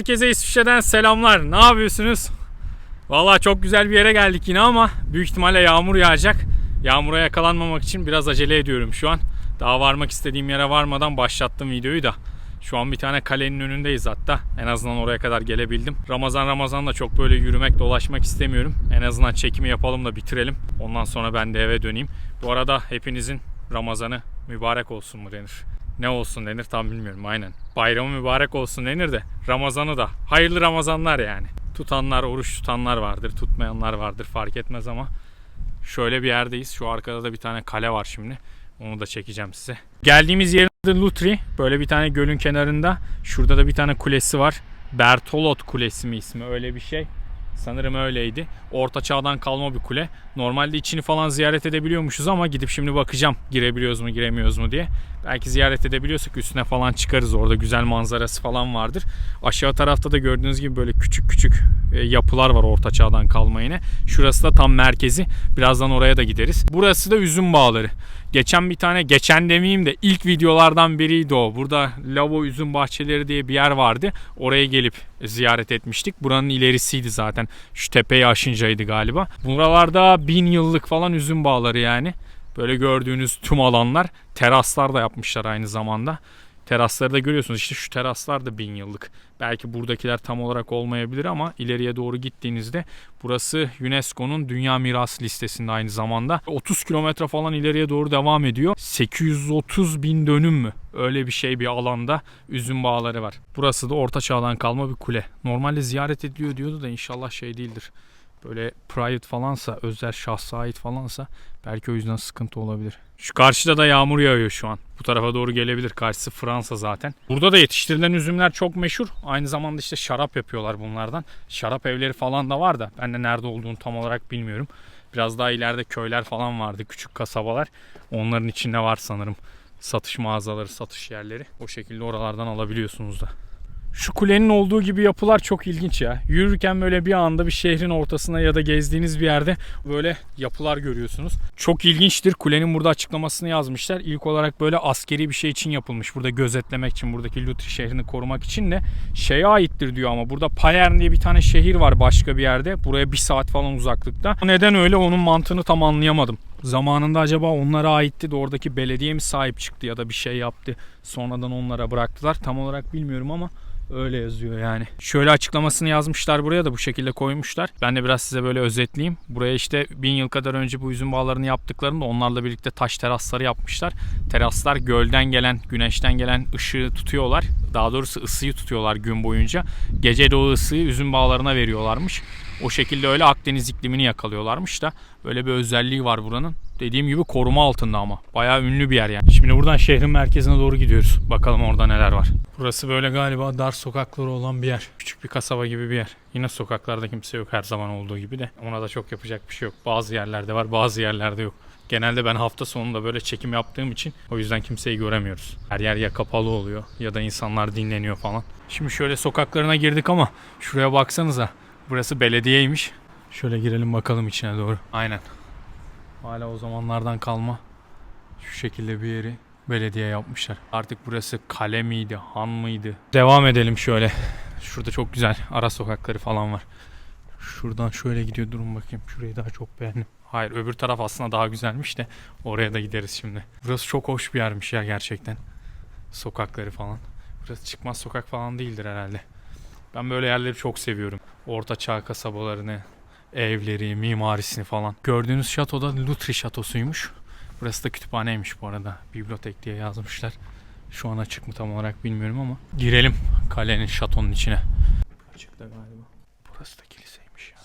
Herkese İsviçre'den selamlar. Ne yapıyorsunuz? Vallahi çok güzel bir yere geldik yine ama büyük ihtimalle yağmur yağacak. Yağmura yakalanmamak için biraz acele ediyorum şu an. Daha varmak istediğim yere varmadan başlattım videoyu da. Şu an bir tane kalenin önündeyiz hatta. En azından oraya kadar gelebildim. Ramazan Ramazan da çok böyle yürümek dolaşmak istemiyorum. En azından çekimi yapalım da bitirelim. Ondan sonra ben de eve döneyim. Bu arada hepinizin Ramazanı mübarek olsun mu denir? Ne olsun denir tam bilmiyorum aynen. Bayramı mübarek olsun denir de Ramazanı da. Hayırlı Ramazanlar yani. Tutanlar, oruç tutanlar vardır, tutmayanlar vardır fark etmez ama şöyle bir yerdeyiz. Şu arkada da bir tane kale var şimdi. Onu da çekeceğim size. Geldiğimiz yerin adı Lutri. Böyle bir tane gölün kenarında. Şurada da bir tane kulesi var. Bertolot Kulesi mi ismi öyle bir şey. Sanırım öyleydi. Orta çağdan kalma bir kule. Normalde içini falan ziyaret edebiliyormuşuz ama gidip şimdi bakacağım girebiliyoruz mu giremiyoruz mu diye. Belki ziyaret edebiliyorsak üstüne falan çıkarız. Orada güzel manzarası falan vardır. Aşağı tarafta da gördüğünüz gibi böyle küçük küçük e, yapılar var orta çağdan kalma yine. Şurası da tam merkezi. Birazdan oraya da gideriz. Burası da üzüm bağları. Geçen bir tane geçen demeyeyim de ilk videolardan biriydi o. Burada Lavo Üzüm Bahçeleri diye bir yer vardı. Oraya gelip ziyaret etmiştik. Buranın ilerisiydi zaten. Şu tepeyi aşıncaydı galiba. Buralarda bin yıllık falan üzüm bağları yani. Böyle gördüğünüz tüm alanlar teraslar da yapmışlar aynı zamanda. Terasları da görüyorsunuz. İşte şu teraslar da bin yıllık. Belki buradakiler tam olarak olmayabilir ama ileriye doğru gittiğinizde burası UNESCO'nun Dünya Mirası listesinde aynı zamanda. 30 kilometre falan ileriye doğru devam ediyor. 830 bin dönüm mü? Öyle bir şey bir alanda üzüm bağları var. Burası da orta çağdan kalma bir kule. Normalde ziyaret ediyor diyordu da inşallah şey değildir. Böyle private falansa, özel şahsa ait falansa belki o yüzden sıkıntı olabilir. Şu karşıda da yağmur yağıyor şu an. Bu tarafa doğru gelebilir. Karşısı Fransa zaten. Burada da yetiştirilen üzümler çok meşhur. Aynı zamanda işte şarap yapıyorlar bunlardan. Şarap evleri falan da var da ben de nerede olduğunu tam olarak bilmiyorum. Biraz daha ileride köyler falan vardı. Küçük kasabalar. Onların içinde var sanırım. Satış mağazaları, satış yerleri. O şekilde oralardan alabiliyorsunuz da. Şu kulenin olduğu gibi yapılar çok ilginç ya. Yürürken böyle bir anda bir şehrin ortasına ya da gezdiğiniz bir yerde böyle yapılar görüyorsunuz. Çok ilginçtir. Kulenin burada açıklamasını yazmışlar. İlk olarak böyle askeri bir şey için yapılmış. Burada gözetlemek için, buradaki Lutri şehrini korumak için de şeye aittir diyor ama burada Payern diye bir tane şehir var başka bir yerde. Buraya bir saat falan uzaklıkta. Neden öyle onun mantığını tam anlayamadım. Zamanında acaba onlara aitti de oradaki belediye mi sahip çıktı ya da bir şey yaptı. Sonradan onlara bıraktılar. Tam olarak bilmiyorum ama Öyle yazıyor yani. Şöyle açıklamasını yazmışlar buraya da bu şekilde koymuşlar. Ben de biraz size böyle özetleyeyim. Buraya işte bin yıl kadar önce bu üzüm bağlarını yaptıklarında onlarla birlikte taş terasları yapmışlar. Teraslar gölden gelen, güneşten gelen ışığı tutuyorlar. Daha doğrusu ısıyı tutuyorlar gün boyunca. Gece de o ısıyı üzüm bağlarına veriyorlarmış. O şekilde öyle Akdeniz iklimini yakalıyorlarmış da böyle bir özelliği var buranın. Dediğim gibi koruma altında ama. Bayağı ünlü bir yer yani. Şimdi buradan şehrin merkezine doğru gidiyoruz. Bakalım orada neler var. Burası böyle galiba dar sokakları olan bir yer. Bir kasaba gibi bir yer. Yine sokaklarda kimse yok her zaman olduğu gibi de. Ona da çok yapacak bir şey yok. Bazı yerlerde var bazı yerlerde yok. Genelde ben hafta sonunda böyle çekim yaptığım için o yüzden kimseyi göremiyoruz. Her yer ya kapalı oluyor ya da insanlar dinleniyor falan. Şimdi şöyle sokaklarına girdik ama şuraya baksanıza. Burası belediyeymiş. Şöyle girelim bakalım içine doğru. Aynen. Hala o zamanlardan kalma şu şekilde bir yeri belediye yapmışlar. Artık burası kale miydi, han mıydı? Devam edelim şöyle. Şurada çok güzel ara sokakları falan var. Şuradan şöyle gidiyor durun bakayım. Şurayı daha çok beğendim. Hayır öbür taraf aslında daha güzelmiş de oraya da gideriz şimdi. Burası çok hoş bir yermiş ya gerçekten. Sokakları falan. Burası çıkmaz sokak falan değildir herhalde. Ben böyle yerleri çok seviyorum. Orta çağ kasabalarını, evleri, mimarisini falan. Gördüğünüz şato da Lutri şatosuymuş. Burası da kütüphaneymiş bu arada. Bibliotek diye yazmışlar. Şu an açık mı tam olarak bilmiyorum ama. Girelim kalenin şatonun içine. Açıkta galiba. Burası da kiliseymiş ya.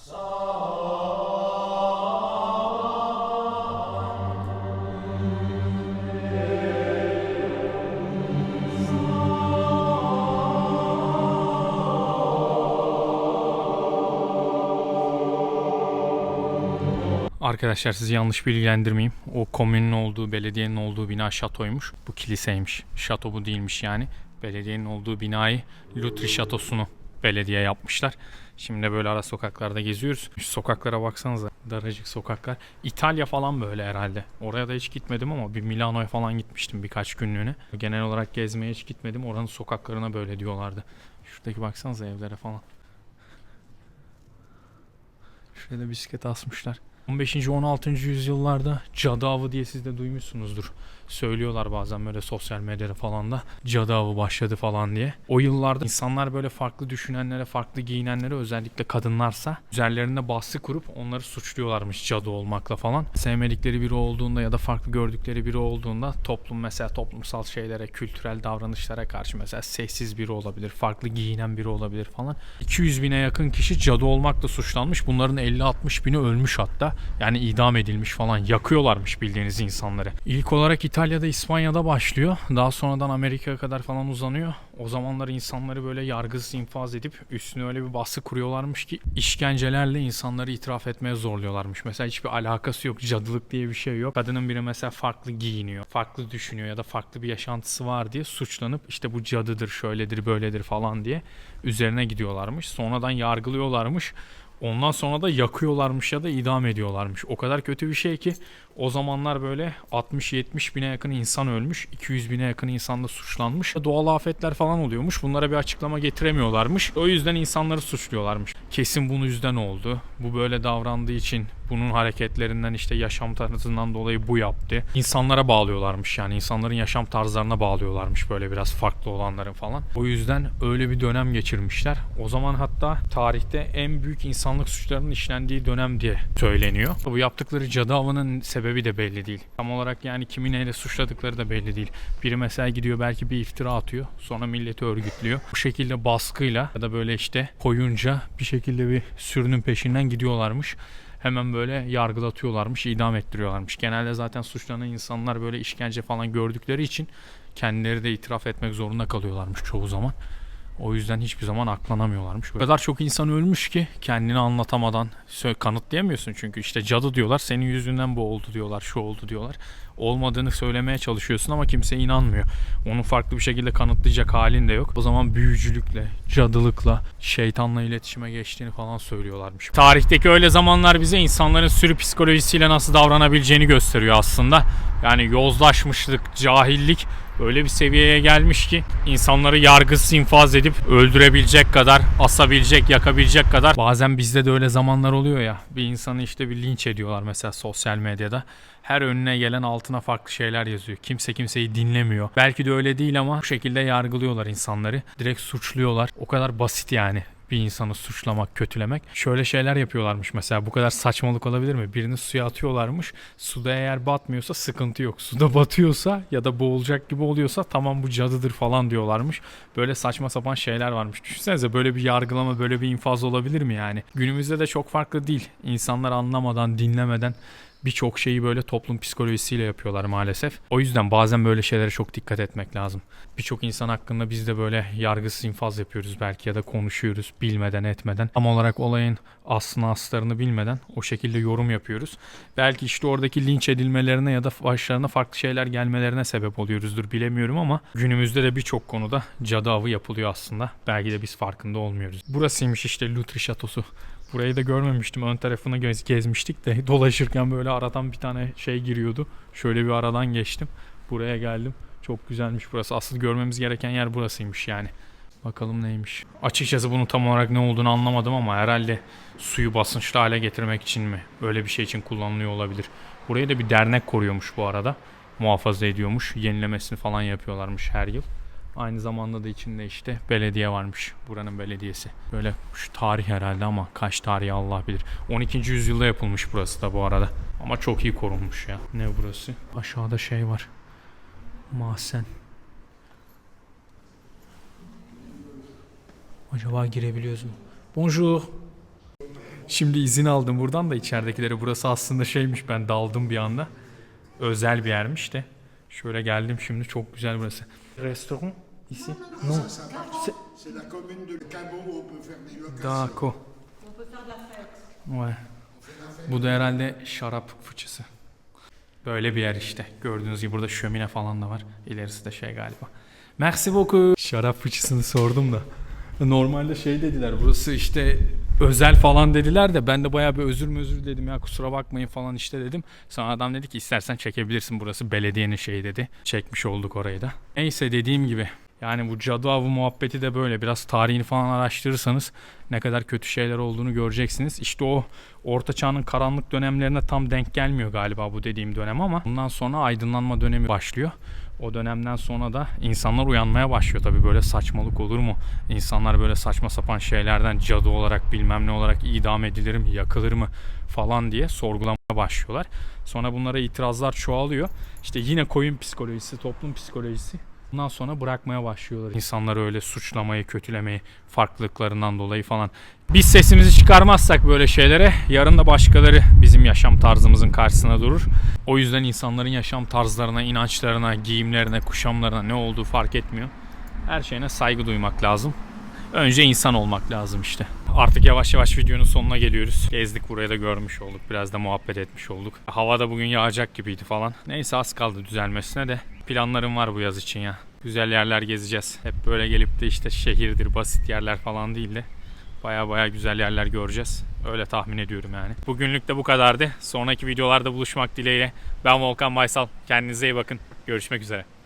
Arkadaşlar sizi yanlış bilgilendirmeyeyim. O komünün olduğu, belediyenin olduğu bina şatoymuş. Bu kiliseymiş. Şato bu değilmiş yani. Belediyenin olduğu binayı Lutri şatosunu belediye yapmışlar. Şimdi böyle ara sokaklarda geziyoruz. Şu sokaklara baksanıza. Daracık sokaklar. İtalya falan böyle herhalde. Oraya da hiç gitmedim ama bir Milano'ya falan gitmiştim birkaç günlüğüne. Genel olarak gezmeye hiç gitmedim. Oranın sokaklarına böyle diyorlardı. Şuradaki baksanıza evlere falan. Şuraya bisiklet asmışlar. 15. 16. yüzyıllarda cadı avı diye siz de duymuşsunuzdur. Söylüyorlar bazen böyle sosyal medyada falan da cadı avı başladı falan diye. O yıllarda insanlar böyle farklı düşünenlere, farklı giyinenlere özellikle kadınlarsa üzerlerinde baskı kurup onları suçluyorlarmış cadı olmakla falan. Sevmedikleri biri olduğunda ya da farklı gördükleri biri olduğunda toplum mesela toplumsal şeylere, kültürel davranışlara karşı mesela sessiz biri olabilir, farklı giyinen biri olabilir falan. 200 bine yakın kişi cadı olmakla suçlanmış. Bunların 50-60 bini ölmüş hatta. Yani idam edilmiş falan. Yakıyorlarmış bildiğiniz insanları. İlk olarak İtalya'da, İspanya'da başlıyor. Daha sonradan Amerika'ya kadar falan uzanıyor. O zamanlar insanları böyle yargısız infaz edip üstüne öyle bir baskı kuruyorlarmış ki işkencelerle insanları itiraf etmeye zorluyorlarmış. Mesela hiçbir alakası yok. Cadılık diye bir şey yok. Kadının biri mesela farklı giyiniyor, farklı düşünüyor ya da farklı bir yaşantısı var diye suçlanıp işte bu cadıdır, şöyledir, böyledir falan diye üzerine gidiyorlarmış. Sonradan yargılıyorlarmış. Ondan sonra da yakıyorlarmış ya da idam ediyorlarmış. O kadar kötü bir şey ki o zamanlar böyle 60-70 bine yakın insan ölmüş. 200 bine yakın insan da suçlanmış. Doğal afetler falan oluyormuş. Bunlara bir açıklama getiremiyorlarmış. O yüzden insanları suçluyorlarmış. Kesin bunun yüzden oldu. Bu böyle davrandığı için bunun hareketlerinden işte yaşam tarzından dolayı bu yaptı. İnsanlara bağlıyorlarmış yani insanların yaşam tarzlarına bağlıyorlarmış böyle biraz farklı olanların falan. O yüzden öyle bir dönem geçirmişler. O zaman hatta tarihte en büyük insanlık suçlarının işlendiği dönem diye söyleniyor. Bu yaptıkları cadı avının sebebi de belli değil. Tam olarak yani kimi neyle suçladıkları da belli değil. Biri mesela gidiyor belki bir iftira atıyor. Sonra milleti örgütlüyor. Bu şekilde baskıyla ya da böyle işte koyunca bir şekilde bir sürünün peşinden gidiyorlarmış hemen böyle yargılatıyorlarmış, idam ettiriyorlarmış. Genelde zaten suçlanan insanlar böyle işkence falan gördükleri için kendileri de itiraf etmek zorunda kalıyorlarmış çoğu zaman. O yüzden hiçbir zaman aklanamıyorlarmış. O kadar çok insan ölmüş ki kendini anlatamadan kanıtlayamıyorsun çünkü işte cadı diyorlar senin yüzünden bu oldu diyorlar şu oldu diyorlar. Olmadığını söylemeye çalışıyorsun ama kimse inanmıyor. Onu farklı bir şekilde kanıtlayacak halin de yok. O zaman büyücülükle, cadılıkla, şeytanla iletişime geçtiğini falan söylüyorlarmış. Tarihteki öyle zamanlar bize insanların sürü psikolojisiyle nasıl davranabileceğini gösteriyor aslında. Yani yozlaşmışlık, cahillik öyle bir seviyeye gelmiş ki insanları yargısız infaz edip öldürebilecek kadar, asabilecek, yakabilecek kadar. Bazen bizde de öyle zamanlar oluyor ya. Bir insanı işte bir linç ediyorlar mesela sosyal medyada. Her önüne gelen altına farklı şeyler yazıyor. Kimse kimseyi dinlemiyor. Belki de öyle değil ama bu şekilde yargılıyorlar insanları. Direkt suçluyorlar. O kadar basit yani bir insanı suçlamak, kötülemek. Şöyle şeyler yapıyorlarmış mesela bu kadar saçmalık olabilir mi? Birini suya atıyorlarmış. Suda eğer batmıyorsa sıkıntı yok. Suda batıyorsa ya da boğulacak gibi oluyorsa tamam bu cadıdır falan diyorlarmış. Böyle saçma sapan şeyler varmış. Düşünsenize böyle bir yargılama, böyle bir infaz olabilir mi yani? Günümüzde de çok farklı değil. İnsanlar anlamadan, dinlemeden birçok şeyi böyle toplum psikolojisiyle yapıyorlar maalesef. O yüzden bazen böyle şeylere çok dikkat etmek lazım. Birçok insan hakkında biz de böyle yargısız infaz yapıyoruz belki ya da konuşuyoruz bilmeden etmeden. Tam olarak olayın aslını aslarını bilmeden o şekilde yorum yapıyoruz. Belki işte oradaki linç edilmelerine ya da başlarına farklı şeyler gelmelerine sebep oluyoruzdur bilemiyorum ama günümüzde de birçok konuda cadı avı yapılıyor aslında. Belki de biz farkında olmuyoruz. Burasıymış işte Lutri Şatosu. Burayı da görmemiştim. Ön tarafını gez- gezmiştik de dolaşırken böyle aradan bir tane şey giriyordu. Şöyle bir aradan geçtim. Buraya geldim. Çok güzelmiş burası. Asıl görmemiz gereken yer burasıymış yani. Bakalım neymiş. Açıkçası bunun tam olarak ne olduğunu anlamadım ama herhalde suyu basınçlı hale getirmek için mi? Öyle bir şey için kullanılıyor olabilir. Burayı da bir dernek koruyormuş bu arada. Muhafaza ediyormuş. Yenilemesini falan yapıyorlarmış her yıl. Aynı zamanda da içinde işte belediye varmış. Buranın belediyesi. Böyle şu tarih herhalde ama kaç tarihi Allah bilir. 12. yüzyılda yapılmış burası da bu arada. Ama çok iyi korunmuş ya. Ne burası? Aşağıda şey var. Mahzen. Acaba girebiliyoruz mu? Bonjour. Şimdi izin aldım buradan da içeridekileri. Burası aslında şeymiş ben daldım bir anda. Özel bir yermiş de. Şöyle geldim şimdi çok güzel burası. Restoran ici? Non. C'est- C'est la commune de Cabot où on peut faire des locations. D'accord. Ouais. Bu da herhalde şarap fıçısı. Böyle bir yer işte. Gördüğünüz gibi burada şömine falan da var. İlerisi de şey galiba. Merci beaucoup. Şarap fıçısını sordum da. Normalde şey dediler burası işte özel falan dediler de ben de bayağı bir özür mü özür dedim ya kusura bakmayın falan işte dedim. Sonra adam dedi ki istersen çekebilirsin burası belediyenin şeyi dedi. Çekmiş olduk orayı da. Neyse dediğim gibi yani bu cadı avı muhabbeti de böyle biraz tarihini falan araştırırsanız ne kadar kötü şeyler olduğunu göreceksiniz. İşte o orta çağın karanlık dönemlerine tam denk gelmiyor galiba bu dediğim dönem ama bundan sonra aydınlanma dönemi başlıyor. O dönemden sonra da insanlar uyanmaya başlıyor tabii böyle saçmalık olur mu? İnsanlar böyle saçma sapan şeylerden cadı olarak bilmem ne olarak idam edilir mi, yakılır mı falan diye sorgulamaya başlıyorlar. Sonra bunlara itirazlar çoğalıyor. İşte yine koyun psikolojisi, toplum psikolojisi Bundan sonra bırakmaya başlıyorlar. İnsanları öyle suçlamayı, kötülemeyi, farklılıklarından dolayı falan. Biz sesimizi çıkarmazsak böyle şeylere yarın da başkaları bizim yaşam tarzımızın karşısına durur. O yüzden insanların yaşam tarzlarına, inançlarına, giyimlerine, kuşamlarına ne olduğu fark etmiyor. Her şeyine saygı duymak lazım. Önce insan olmak lazım işte. Artık yavaş yavaş videonun sonuna geliyoruz. Gezdik burayı da görmüş olduk. Biraz da muhabbet etmiş olduk. Hava da bugün yağacak gibiydi falan. Neyse az kaldı düzelmesine de. Planlarım var bu yaz için ya. Güzel yerler gezeceğiz. Hep böyle gelip de işte şehirdir, basit yerler falan değil de baya baya güzel yerler göreceğiz. Öyle tahmin ediyorum yani. Bugünlük de bu kadardı. Sonraki videolarda buluşmak dileğiyle. Ben Volkan Baysal. Kendinize iyi bakın. Görüşmek üzere.